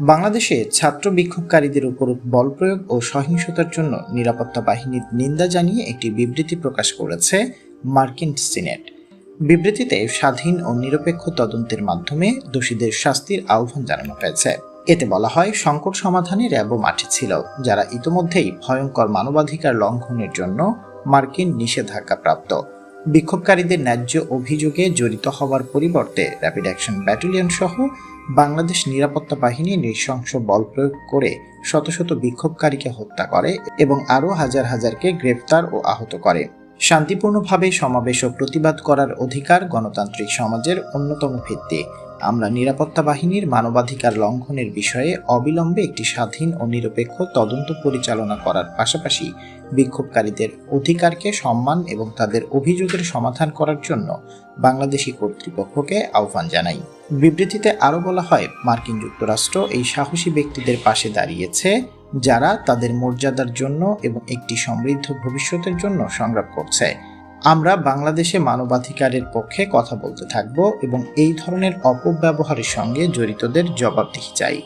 বাংলাদেশে ছাত্র বিক্ষোভকারীদের উপর বল প্রয়োগ ও সহিংসতার জন্য নিরাপত্তা বাহিনীর নিন্দা জানিয়ে একটি বিবৃতি প্রকাশ করেছে মার্কিন সিনেট। বিবৃতিতে স্বাধীন ও নিরপেক্ষ তদন্তের মাধ্যমে দোষীদের শাস্তির আহ্বান জানানো হয়েছে। এতে বলা হয়, সংকট সমাধানে র্যাবও মাঠে ছিল, যারা ইতোমধ্যেই ভয়ঙ্কর মানবাধিকার লঙ্ঘনের জন্য মার্কিন নিষেধাজ্ঞা প্রাপ্ত বিক্ষোভকারীদের ন্যায্য অভিযোগে জড়িত হওয়ার পরিবর্তে র্যাপিড অ্যাকশন ব্যাটালিয়ন সহ বাংলাদেশ নিরাপত্তা বাহিনী নৃশংস বল প্রয়োগ করে শত শত বিক্ষোভকারীকে হত্যা করে এবং আরও হাজার হাজারকে গ্রেফতার ও আহত করে। শান্তিপূর্ণভাবে সমাবেশ ও প্রতিবাদ করার অধিকার গণতান্ত্রিক সমাজের অন্যতম ভিত্তি। আমরা নিরাপত্তা বাহিনীর মানবাধিকার লঙ্ঘনের বিষয়ে অবিলম্বে একটি স্বাধীন ও নিরপেক্ষ তদন্ত পরিচালনা করার পাশাপাশি বিক্ষোভকারীদের অধিকারকে সম্মান এবং তাদের অভিযোগের সমাধান করার জন্য বাংলাদেশি কর্তৃপক্ষকে আহ্বান জানাই। বিবৃতিতে আরও বলা হয়, মার্কিন যুক্তরাষ্ট্র এই সাহসী ব্যক্তিদের পাশে দাঁড়িয়েছে, যারা তাদের মর্যাদার জন্য এবং একটি সমৃদ্ধ ভবিষ্যতের জন্য সংগ্রাম করছে। আমরা বাংলাদেশে মানবাধিকারের পক্ষে কথা বলতে থাকব এবং এই ধরনের অপব্যবহারের সঙ্গে জড়িতদের জবাবদিহি চাই।